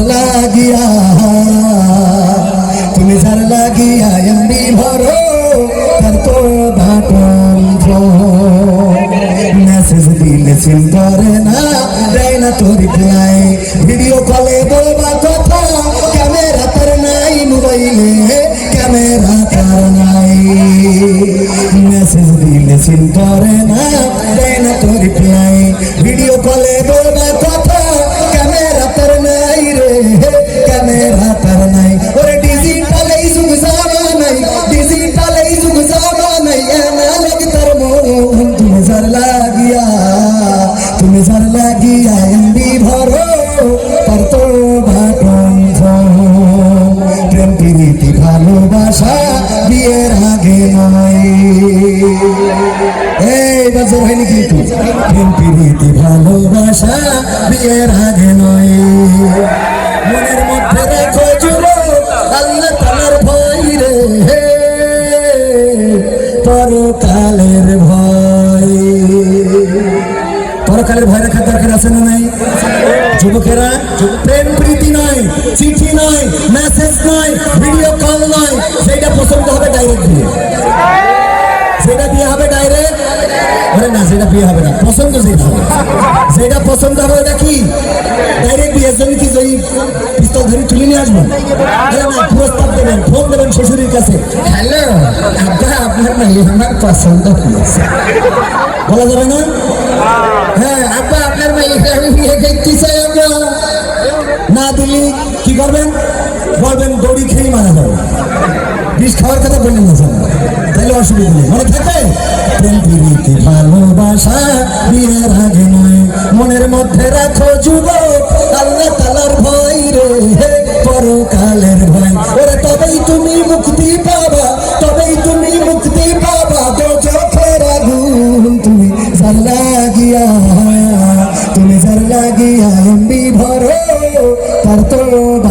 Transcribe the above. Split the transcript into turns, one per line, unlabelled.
ঝরলা গিয়া তুমি ঝরলা গিয়া এমনি ভরো তারপর ভাটন মেসেজ দিলে সিম করে না দেয় না তো রিপ্লাই ভিডিও কলে বলবা কথা ক্যামেরা তার নাই মোবাইলে ক্যামেরা তার নাই মেসেজ দিলে সিম করে লাগিয়া, তুমি যার লাগিয়া এমবি ভরো, তার তো ফোন প্রেম, প্রীতি, ভালোবাসা বিয়ের আগে নয় এই বছর হয়নি কিন্তু, প্রেম, প্রীতি, ভালোবাসা বিয়ের আগে নয় পরকালের ভয় রাখার দরকার আছে না নাই? যুবকেরা প্রেম প্রীতি নয়, চিঠি নয় মেসেজ নয় ভিডিও কল নয় সেটা পছন্দ হবে ডাইরেক্ট দিয়ে। সেটা বিয়ে হবে ডাইরেক্ট আরে না সেটা বিয়ে হবে না, পছন্দ যেটা হবে। যেটা পছন্দ হবে ওটা কি? ডাইরেক্ট বিয়ের জন্য কি ওই পিস্তল ধরে তুলে নিয়ে আসবেন আরে না, প্রস্তাব দেবেন, ফোন দেবেন শ্বশুরের কাছে। হ্যালো আপনার মেয়ে আমার পছন্দ হয়েছে। বলা যাবে না? হ্যাঁ আব্বা, আপনার দেখতে চাই আমরা। না দিলি কি করবেন? বলবেন দড়ি খেয়ে মারা যাবে। বিষ খাওয়ার কথা বললেন না স্যার। তাহলে অসুবিধা নেই। মনে থাকে পৃথিবীতে ভালোবাসা, বিয়ের আগে নয়। মনের মধ্যে রাখো যুবক Oh.